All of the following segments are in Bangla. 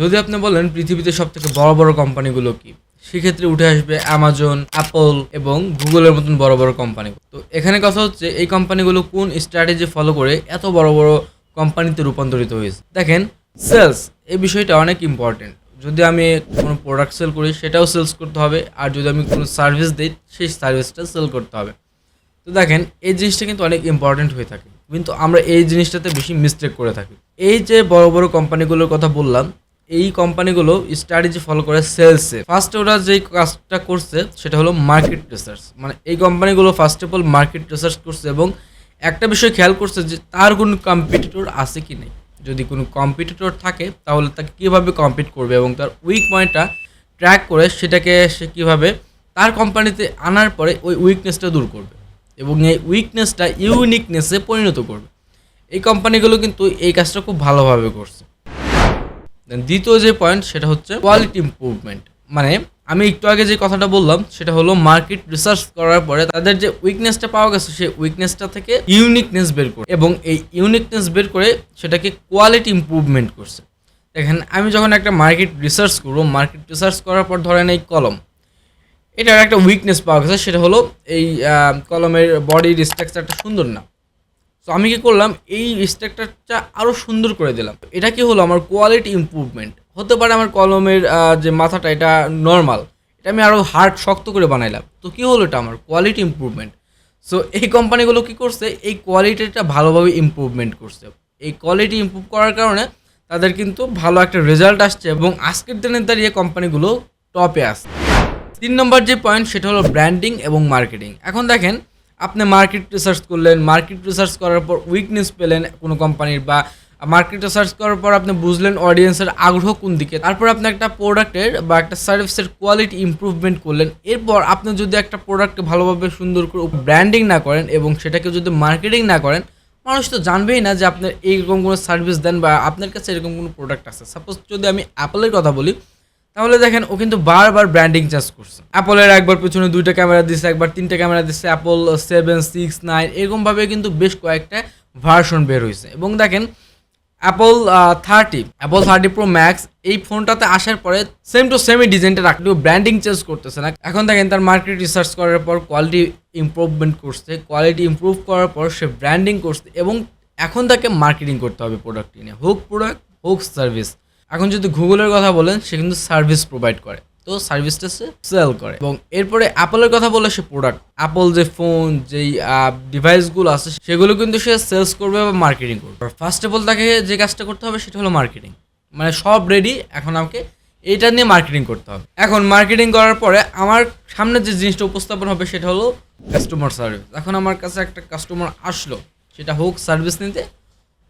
যদি আপনি বলেন পৃথিবীতে সব থেকে বড় বড় কোম্পানিগুলো কি, সেক্ষেত্রে উঠে আসবে অ্যামাজন অ্যাপল এবং গুগলের মতন বড় বড় কোম্পানি তো এখানে কথা হচ্ছে, এই কোম্পানিগুলো কোন স্ট্র্যাটেজি ফলো করে এত বড় বড় কোম্পানিতে রূপান্তরিত হয়েছে? দেখেন সেলস এই বিষয়টা অনেক ইম্পর্টেন্ট যদি আমি কোনো প্রোডাক্ট সেল করি, সেটাও সেলস করতে হবে, আর যদি আমি কোনো সার্ভিস দিই, সেই সার্ভিসটা সেল করতে হবে। তো দেখেন, এই জিনিসটা কিন্তু অনেক ইম্পর্টেন্ট হয়ে থাকে। কিন্তু আমরা এই জিনিসটাতে বেশি মিস্টেক করে থাকি। এই যে বড় বড় কোম্পানিগুলোর কথা বললাম এই কোম্পানিগুলো স্ট্র্যাটেজি ফলো করে সেলসে ফার্স্ট ওরা যেই কাজটা করছে, সেটা হলো মার্কেট রিসার্চ মানে এই কোম্পানিগুলো first of all market research করছে এবং একটা বিষয় খেয়াল করছে যে তার কোনো কম্পিটিটর আছে কি নেই। যদি কোনো কম্পিটিটর থাকে, তাহলে তাকে কীভাবে কম্পিট করবে এবং তার উইক পয়েন্টটা ট্র্যাক করে সেটাকে সে কীভাবে তার কোম্পানিতে আনার পরে ওই উইকনেসটা দূর করবে এবং এই উইকনেসটা ইউনিকনেসে পরিণত করবে। এই কোম্পানিগুলো কিন্তু এই কাজটা খুব ভালোভাবে করছে। Then দ্বিতীয় যে পয়েন্ট সেটা হচ্ছে কোয়ালিটি ইমপ্রুভমেন্ট মানে আমি একটু আগে যে কথাটা বললাম, সেটা হলো মার্কেট রিসার্চ করার পরে তাদের যে উইকনেসটা পাওয়া গেছে, সেই উইকনেসটা থেকে ইউনিকনেস বের করে এবং এই ইউনিকনেস বের করে সেটাকে কোয়ালিটি ইমপ্রুভমেন্ট করছে। দেখেন, আমি যখন একটা মার্কেট রিসার্চ করব মার্কেট রিসার্চ করার পর ধরেন এই কলম, এটার একটা উইকনেস পাওয়া গেছে, সেটা হলো এই কলমের বডির স্ট্রাকচারটা সুন্দর না। তো আমি কি করলাম? এই স্ট্রাকচারটা আরও সুন্দর করে দিলাম। এটা কি হলো? আমার কোয়ালিটি ইমপ্রুভমেন্ট হতে পারে আমার কলমের যে মাথাটা, এটা নর্মাল এটা আমি আরও হার্ড শক্ত করে বানাইলাম। তো কি হলো এটা আমার? কোয়ালিটি ইমপ্রুভমেন্ট সো এই কোম্পানিগুলো কি করছে? এই কোয়ালিটিটা ভালোভাবে ইমপ্রুভমেন্ট করছে। এই কোয়ালিটি ইমপ্রুভ করার কারণে তাদের কিন্তু ভালো একটা রেজাল্ট আসছে এবং আজকের দিনের দাঁড়িয়ে কোম্পানিগুলো টপে আসছে তিন নম্বর যে পয়েন্ট সেটা হলো ব্র্যান্ডিং এবং মার্কেটিং এখন দেখেন আপনি মার্কেট রিসার্চ করলেন মার্কেট রিসার্চ করার পর উইকনেস পেলেন কোনো কোম্পানির বা মার্কেট রিসার্চ করার পর আপনি বুঝলেন অডিয়েন্সের আগ্রহ কোন দিকে। তারপর আপনি একটা প্রোডাক্টের বা একটা সার্ভিসের কোয়ালিটি ইমপ্রুভমেন্ট করলেন। এরপর আপনি যদি একটা প্রোডাক্ট ভালোভাবে সুন্দর করে ব্র্যান্ডিং না করেন এবং সেটাকে যদি মার্কেটিং না করেন, মানুষ তো জানবেই না যে আপনার এইরকম কোনো সার্ভিস দেন বা আপনার কাছে এরকম কোনো প্রোডাক্ট আছে। সাপোজ যদি আমি অ্যাপলের কথা বলি তাহলে দেখেন ও কিন্তু বারবার ব্র্যান্ডিং চার্জ করছে। অ্যাপলের একবার পিছনে দুইটা ক্যামেরা দিচ্ছে একবার তিনটা ক্যামেরা দিচ্ছে অ্যাপল সেভেন সিক্স নাইন এরকমভাবে কিন্তু বেশ কয়েকটা ভার্সন বের হয়েছে এবং দেখেন Apple thirty Apple thirty pro max এই ফোনটাতে আসার পরে সেম টু সেমই ডিজাইনটা রাখলেও ব্র্যান্ডিং চেঞ্জ করতেছে না। এখন দেখেন তার মার্কেট রিসার্চ করার পর কোয়ালিটি ইমপ্রুভমেন্ট করছে। কোয়ালিটি ইম্প্রুভ করার পর সে ব্র্যান্ডিং করছে এবং এখন তাকে মার্কেটিং করতে হবে প্রোডাক্ট নিয়ে। হোক প্রোডাক্ট হোক সার্ভিস এখন যদি গুগলের কথা বলেন, সে কিন্তু সার্ভিস প্রোভাইড করে। তো সার্ভিসটা সে সেল করে। এবং এরপরে অ্যাপলের কথা বলে সে প্রোডাক্ট অ্যাপল যে ফোন যেই ডিভাইসগুলো আছে, সেগুলো কিন্তু সে সেলস করবে বা মার্কেটিং করবে। ফার্স্ট অফ অল তাকে যে কাজটা করতে হবে, সেটা হলো মার্কেটিং মানে সব রেডি এখন আমাকে এইটা নিয়ে মার্কেটিং করতে হবে। এখন মার্কেটিং করার পরে আমার সামনে যে জিনিসটা উপস্থাপন হবে, সেটা হলো কাস্টমার সার্ভিস এখন আমার কাছে একটা কাস্টমার আসলো, সেটা হোক সার্ভিস নিতে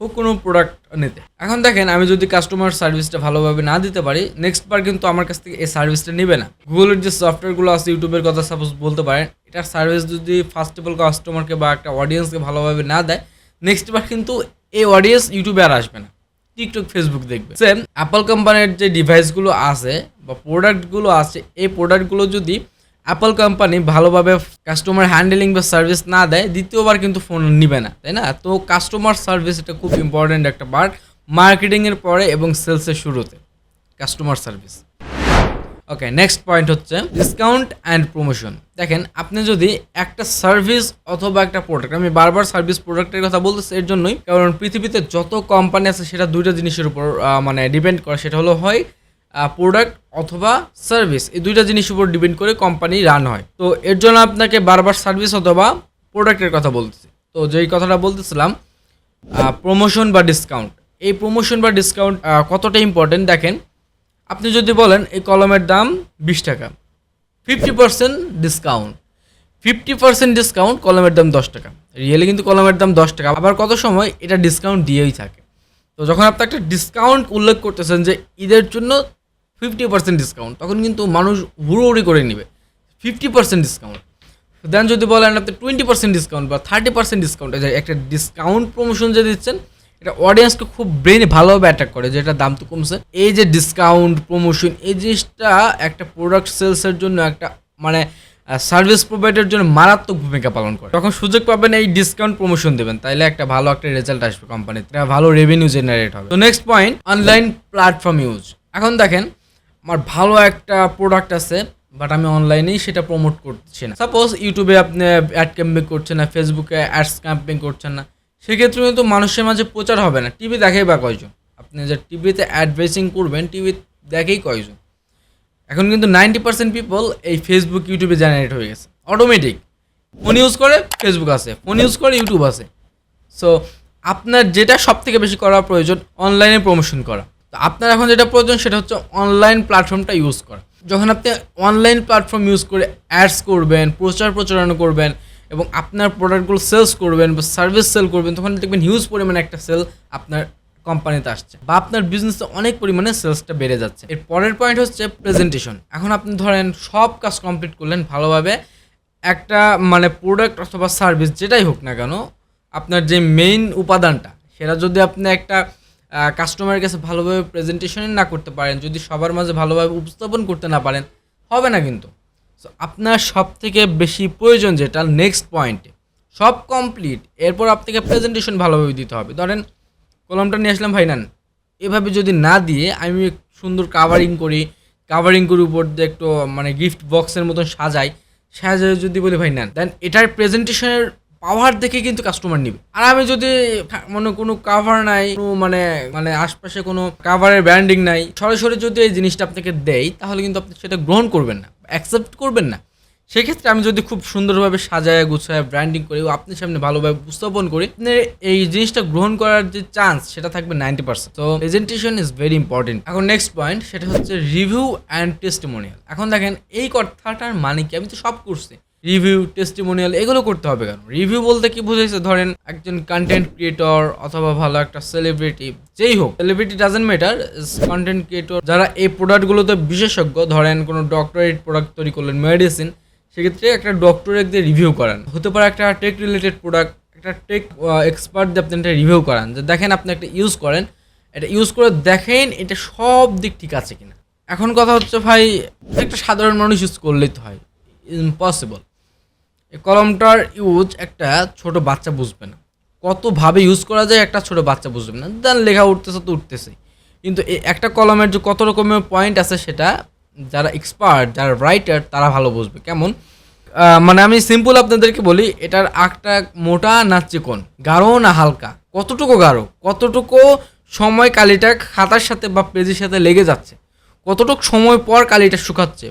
হোক কোনো প্রোডাক্ট নিতে। এখন দেখেন, আমি যদি কাস্টমার সার্ভিসটা ভালোভাবে না দিতে পারি নেক্সট বার কিন্তু আমার কাছ থেকে এই সার্ভিসটা নেবে না। গুগলের যে সফটওয়্যারগুলো আছে ইউটিউবের কথা সাপোজ বলতে পারেন, এটার সার্ভিস যদি ফার্স্ট অফ অল কাস্টমারকে বা একটা অডিয়েন্সকে ভালোভাবে না দেয় নেক্সট বার কিন্তু এই অডিয়েন্স ইউটিউবে আর আসবে না। টিকটক ফেসবুক দেখবে। সেম অ্যাপল কোম্পানির যে ডিভাইসগুলো আছে বা প্রোডাক্টগুলো আছে, এই প্রোডাক্টগুলো যদি অ্যাপল কোম্পানি ভালোভাবে কাস্টমার হ্যান্ডেলিং বা সার্ভিস না দেয়, দ্বিতীয়বার কিন্তু ফোন নিবে না, তাই না? তো কাস্টমার সার্ভিস এটা খুব ইম্পর্ট্যান্ট একটা পার্ট মার্কেটিংয়ের পরে এবং সেলসের শুরুতে customer service okay next point হচ্ছে ডিসকাউন্ট অ্যান্ড প্রমোশন দেখেন, আপনি যদি একটা সার্ভিস অথবা একটা প্রোডাক্ট আমি বারবার সার্ভিস প্রোডাক্টের কথা বলতেছি এর জন্যই, কারণ পৃথিবীতে যত কোম্পানি আছে, সেটা দুইটা জিনিসের উপর মানে ডিপেন্ড করে, সেটা হলো হয় প্রোডাক্ট অথবা সার্ভিস এই দুইটা জিনিসের উপর ডিপেন্ড করে কোম্পানি রান হয়। তো এর জন্য আপনাকে বারবার সার্ভিস অথবা প্রোডাক্টের কথা বলতেছি। তো যেই কথাটা বলতেছিলাম প্রমোশন বা ডিসকাউন্ট এই প্রমোশন বা ডিসকাউন্ট কতটা ইম্পর্টেন্ট দেখেন, আপনি যদি বলেন এই কলমের দাম বিশ টাকা fifty percent discount fifty percent discount কলমের দাম দশ টাকা। রিয়েলি কিন্তু কলমের দাম দশ টাকা। আবার কত সময় এটা ডিসকাউন্ট দিয়েই থাকে। তো যখন আপনি একটা ডিসকাউন্ট উল্লেখ করতেছেন যে ঈদের জন্য ফিফটি পার্সেন্ট ডিসকাউন্ট তখন কিন্তু মানুষ হুড়োহুড়ি করে নেবে। ফিফটি পার্সেন্ট ডিসকাউন্ট দেন যদি বলেন আপনি টোয়েন্টি পার্সেন্ট ডিসকাউন্ট বা থার্টি পার্সেন্ট ডিসকাউন্ট একটা ডিসকাউন্ট প্রমোশন যে দিচ্ছেন, এটা অডিয়েন্সকে খুব ব্রেনে ভালোভাবে অ্যাট্রাক্ট করে যেটা দাম তো কমছে। এই যে ডিসকাউন্ট প্রমোশন এই জিনিসটা একটা প্রোডাক্ট সেলসের জন্য একটা মানে সার্ভিস প্রোভাইডার জন্য মারাত্মক ভূমিকা পালন করে। তখন সুযোগ পাবেন এই ডিসকাউন্ট প্রমোশন দেবেন, তাইলে একটা ভালো একটা রেজাল্ট আসবে কোম্পানিতে ভালো রেভিনিউ জেনারেট হবে। তো next point online platform use এখন দেখেন আমার ভালো একটা প্রোডাক্ট আছে বাট আমি অনলাইনেই সেটা প্রমোট করছি না। সাপোজ ইউটিউবে আপনি অ্যাড ক্যাম্পিং করছেন না ফেসবুকে অ্যাডস ক্যাম্পিং করছেন না, সেক্ষেত্রে কিন্তু মানুষের মাঝে প্রচার হবে না। টিভি দেখেই বা কয়জন? আপনি যে টিভিতে অ্যাডভাইসিং করবেন টিভি দেখেই কয়জন? এখন কিন্তু নাইনটি পার্সেন্ট পিপল এই ফেসবুক ইউটিউবে জেনারেট হয়ে গেছে। অটোমেটিক ফোন ইউজ করে ফেসবুক আছে ফোন ইউজ করে ইউটিউব আছে। সো আপনার যেটা সব থেকে বেশি করা প্রয়োজন অনলাইনে প্রমোশন করা। তো আপনার এখন যেটা প্রয়োজন সেটা হচ্ছে অনলাইন প্ল্যাটফর্মটা ইউজ করা। যখন আপনি অনলাইন প্ল্যাটফর্ম ইউজ করে অ্যাডস করবেন, প্রচার প্রচারণা করবেন এবং আপনার প্রোডাক্টগুলো সেলস করবেন বা সার্ভিস সেল করবেন, তখন দেখবেন হিউজ পরিমাণে একটা সেল আপনার কোম্পানিতে আসছে বা আপনার বিজনেসে অনেক পরিমাণে সেলসটা বেড়ে যাচ্ছে। এর পরের পয়েন্ট হচ্ছে প্রেজেন্টেশন এখন আপনি ধরেন সব কাজ কমপ্লিট করলেন ভালোভাবে, একটা মানে প্রোডাক্ট অথবা সার্ভিস যেটাই হোক না কেন, আপনার যে মেইন উপাদানটা, সেটা যদি আপনি একটা কাস্টমারের কাছে ভালোভাবে প্রেজেন্টেশন না করতে পারেন, যদি সবার মাঝে ভালোভাবে উপস্থাপন করতে না পারেন, হবে না কিন্তু। সো আপনার সব থেকে বেশি প্রয়োজন যেটা নেক্সট পয়েন্টে সব কমপ্লিট এরপর আপনাকে প্রেজেন্টেশন ভালোভাবে দিতে হবে। ধরেন, কলমটা নিয়ে আসলাম, ভাই, নেন। এভাবে যদি না দিয়ে আমি সুন্দর কাভারিং করি কাভারিং করে উপর দিয়ে একটু মানে গিফট বক্সের মতন সাজাই সাজাই যদি বলি, ভাই, নেন, দেন এটার প্রেজেন্টেশনের পাওয়ার দেখে কিন্তু কাস্টমার নিবে। আর আমি যদি মনে কোনো কাভার নাই, কোনো মানে মানে আশপাশে কোনো কাভারের ব্র্যান্ডিং নাই, সরাসরি যদি এই জিনিসটা আপনাকে দেয়, তাহলে কিন্তু আপনি সেটা গ্রহণ করবেন না অ্যাকসেপ্ট করবেন না। সেক্ষেত্রে আমি যদি খুব সুন্দরভাবে সাজায়, গুছায় ব্র্যান্ডিং করি, ও আপনার সামনে ভালোভাবে উপস্থাপন করি, আপনার এই জিনিসটা গ্রহণ করার যে চান্স সেটা থাকবে নাইনটি পার্সেন্ট তো প্রেজেন্টেশন ইজ ভেরি ইম্পর্টেন্ট এখন নেক্সট পয়েন্ট সেটা হচ্ছে রিভিউ অ্যান্ড টেস্টিমোনিয়াল এখন দেখেন, এই কথাটার মানে কি? আমি তো সব করছি। রিভিউ টেস্টিমোনিয়াল এগুলো করতে হবে কেন? রিভিউ বলতে কি বুঝেছে ধরেন একজন কন্টেন্ট ক্রিয়েটর অথবা ভালো একটা সেলিব্রিটি যেই হোক celebrity doesn't matter content creator যারা এই প্রোডাক্টগুলোতে বিশেষজ্ঞ, ধরেন কোনো ডক্টরেট প্রোডাক্ট তৈরি করলেন মেডিসিন সেক্ষেত্রে একটা ডক্টরেট দিয়ে রিভিউ করান। হতে পারে একটা টেক রিলেটেড প্রোডাক্ট একটা টেক এক্সপার্ট দিয়ে আপনি একটা রিভিউ করান, যে দেখেন আপনি একটা ইউজ করেন, এটা ইউজ করে দেখেন এটা সব দিক ঠিক আছে কিনা। এখন কথা হচ্ছে ভাই একটা সাধারণ মানুষ ইউজ করলেই তো হয় ইম্পসিবল এই কলমটার ইউজ একটা ছোট বাচ্চা বুঝবে না। কতভাবে ইউজ করা যায় একটা ছোট বাচ্চা বুঝবে না। দেন লেখা উঠতেছে তো উঠতেছে। কিন্তু একটা কলমের যে কত রকমের পয়েন্ট আছে সেটা যারা এক্সপার্ট যারা রাইটার তারা ভালো বুঝবে। কেমন? মানে আমি সিম্পল আপনাদেরকে বলি, এটার আখটা মোটা না চিকন? গাঢ় না হালকা? কতটুকু গাঢ়? কতটুকু সময় কালিটা খাতার সাথে বা পেজের সাথে লেগে যাচ্ছে? কতটুকু সময় পর কালিটা শুকাচ্ছে?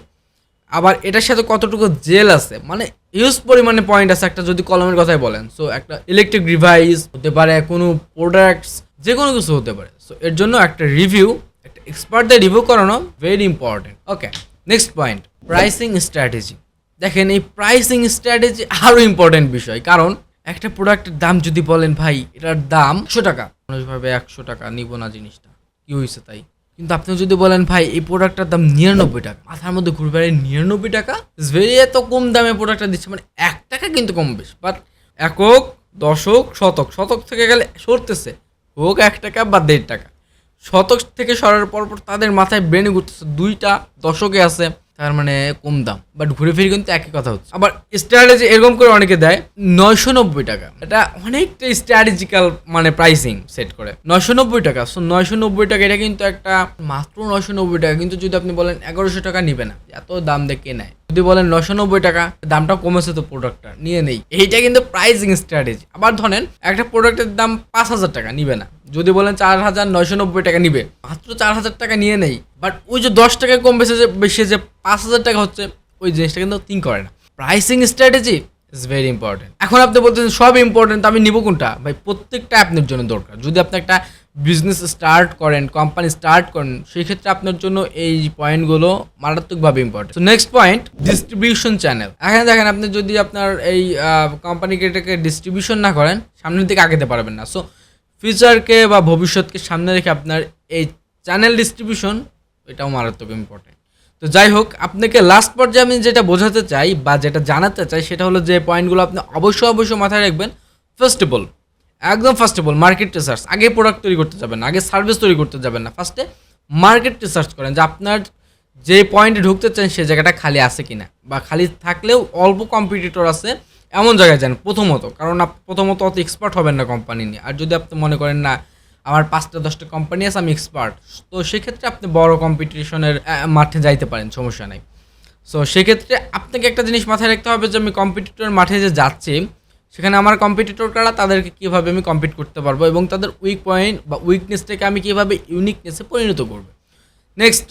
আবার এটার সাথে কতটুকু জেল আছে? মানে হিউজ পরিমাণে পয়েন্ট আছে একটা যদি কলমের কথাই বলেন। সো একটা ইলেকট্রিক ডিভাইস হতে পারে, কোনো প্রোডাক্টস যে কোনো কিছু হতে পারে। সো এর জন্য একটা রিভিউ একটা এক্সপার্টদের রিভিউ করানো very important okay next point pricing strategy দেখেন, এই প্রাইসিং স্ট্র্যাটেজি আরও ইম্পর্টেন্ট বিষয়। কারণ, একটা প্রোডাক্টের দাম যদি বলেন, ভাই, এটার দাম একশো টাকা। মানুষভাবে একশো টাকা নিব না জিনিসটা। কি হয়েছে তাই? কিন্তু আপনি যদি বলেন, ভাই, এই প্রোডাক্টটার দাম নিরানব্বই টাকা। মাথার মধ্যে ঘুরবে নিরানব্বই টাকা? ভেরি এত কম দামে প্রোডাক্টটা দিচ্ছে মানে এক টাকা কিন্তু কম বেশ। বাট একক দশক শতক শতক থেকে গেলে সরতেছে। হোক এক টাকা বা দেড় টাকা। শতক থেকে সরার পর পর তাদের মাথায় ব্রেনে ঘুরতেছে, দুইটা দশকে আছে। তার মানে কম দাম। বাট ঘুরে ফিরে কিন্তু একই কথা হচ্ছে। আবার স্ট্র্যাটেজি এরকম করে অনেকে দেয়, নয়শো নব্বই টাকা। এটা অনেকটা স্ট্র্যাটেজিক্যাল মানে প্রাইসিং সেট করে। নয়শো নব্বই টাকা। সো নয়শো নব্বই টাকা এটা কিন্তু একটা মাত্র নয়শো নব্বই টাকা। কিন্তু যদি আপনি বলেন এগারোশো টাকা নিবে না, এত দাম দিয়ে কে নেয়? যদি বলেন নশো নব্বই টাকা দামটা কমেছে তো প্রোডাক্টটা নিয়ে নেই। এইটা কিন্তু প্রাইসিং স্ট্র্যাটেজি আবার ধরেন, একটা প্রোডাক্টের দাম পাঁচ হাজার টাকা, নিবে না। যদি বলেন চার হাজার নয়শো নব্বই টাকা নিবে, মাত্র চার হাজার টাকা নিয়ে নেই। বাট ওই যে দশ টাকা কম বেশি যে বেশি যে পাঁচ হাজার টাকা হচ্ছে, ওই জিনিসটা কিন্তু থিঙ্ক করে না। Pricing strategy is very important এখন আপনি বলতেছেন, সব ইম্পর্টেন্ট আমি নিব কোনটা? ভাই, প্রত্যেকটা আপনার জন্য দরকার। যদি আপনি একটা বিজনেস স্টার্ট করেন কোম্পানি স্টার্ট করেন, সেই ক্ষেত্রে আপনার জন্য এই পয়েন্টগুলো মারাত্মকভাবে ইম্পর্টেন্ট তো নেক্সট পয়েন্ট ডিস্ট্রিবিউশন চ্যানেল এখানে দেখেন, আপনি যদি আপনার এই কোম্পানিকে এটাকে ডিস্ট্রিবিউশন না করেন, সামনের দিকে আগাতে পারবেন না। সো ফিউচারকে বা ভবিষ্যৎকে সামনে রেখে আপনার এই চ্যানেল ডিস্ট্রিবিউশন এটাও মারাত্মক ইম্পর্টেন্ট তো যাই হোক, আপনাকে লাস্ট পর্যায়ে আমি যেটা বোঝাতে চাই বা যেটা জানাতে চাই, সেটা হলো যে পয়েন্টগুলো আপনি অবশ্যই অবশ্যই মাথায় রাখবেন। ফার্স্ট অফ অল একদম first of all market research আগে প্রোডাক্ট তৈরি করতে যাবেন না, আগে সার্ভিস তৈরি করতে যাবেন না। ফার্স্টে মার্কেট রিসার্চ করেন যে আপনার যে পয়েন্টে ঢুকতে চান সেই জায়গাটা খালি আছে কি না বা খালি থাকলেও অল্প কম্পিটিটর আছে, এমন জায়গায় যান, প্রথমত। কারণ আপ, প্রথমত অত এক্সপার্ট হবেন না কোম্পানি নিয়ে। আর যদি আপনি মনে করেন, না, আমার পাঁচটা, দশটা কোম্পানি আছে, আমি এক্সপার্ট তো সেক্ষেত্রে আপনি বড় কম্পিটিশনের মাঠে যাইতে পারেন, সমস্যা নাই। সো সেক্ষেত্রে আপনাকে একটা জিনিস মাথায় রাখতে হবে যে, আমি কম্পিটিটর মাঠে যে যাচ্ছি সেখানে আমার কম্পিটিটর কারা তাদেরকে কীভাবে আমি কম্পিট করতে পারব এবং তাদের উইক পয়েন্ট বা উইকনেসটাকে আমি কীভাবে ইউনিকনেসে পরিণত করব। নেক্সট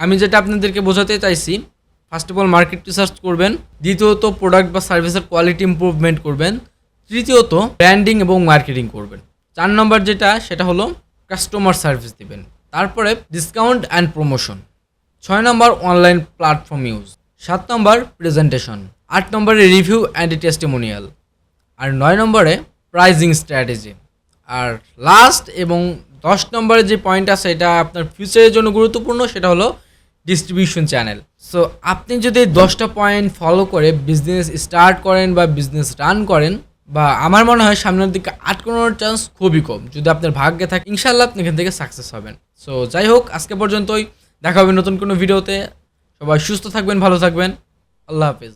আমি যেটা আপনাদেরকে বোঝাতে চাইছি first of all market research করবেন, দ্বিতীয়ত প্রোডাক্ট বা সার্ভিসের কোয়ালিটি ইম্প্রুভমেন্ট করবেন, তৃতীয়ত ব্র্যান্ডিং এবং মার্কেটিং করবেন। চার নম্বর যেটা, সেটা হলো কাস্টমার সার্ভিস দিবেন। তারপরে ডিসকাউন্ট অ্যান্ড প্রমোশন ছয় নম্বর অনলাইন প্ল্যাটফর্ম ইউজ সাত নম্বর প্রেজেন্টেশন আট নম্বরে রিভিউ অ্যান্ড টেস্টিমোনিয়াল আর নয় নম্বরে প্রাইজিং স্ট্র্যাটেজি আর লাস্ট এবং দশ নম্বরে যে পয়েন্ট আছে, এটা আপনার ফিউচারের জন্য গুরুত্বপূর্ণ, সেটা হলো ডিস্ট্রিবিউশন চ্যানেল সো আপনি যদি দশটা পয়েন্ট ফলো করে বিজনেস স্টার্ট করেন বা বিজনেস রান করেন, বা আমার মনে হয় সামনের দিকে আটকানোর চান্স খুবই কম, যদি আপনার ভাগ্যে থাকে ইনশাল্লাহ আপনি এখান থেকে সাকসেস হবেন। সো যাই হোক, আজকে পর্যন্তই, দেখা হবে নতুন কোনো ভিডিওতে সবাই সুস্থ থাকবেন, ভালো থাকবেন। আল্লাহ হাফেজ।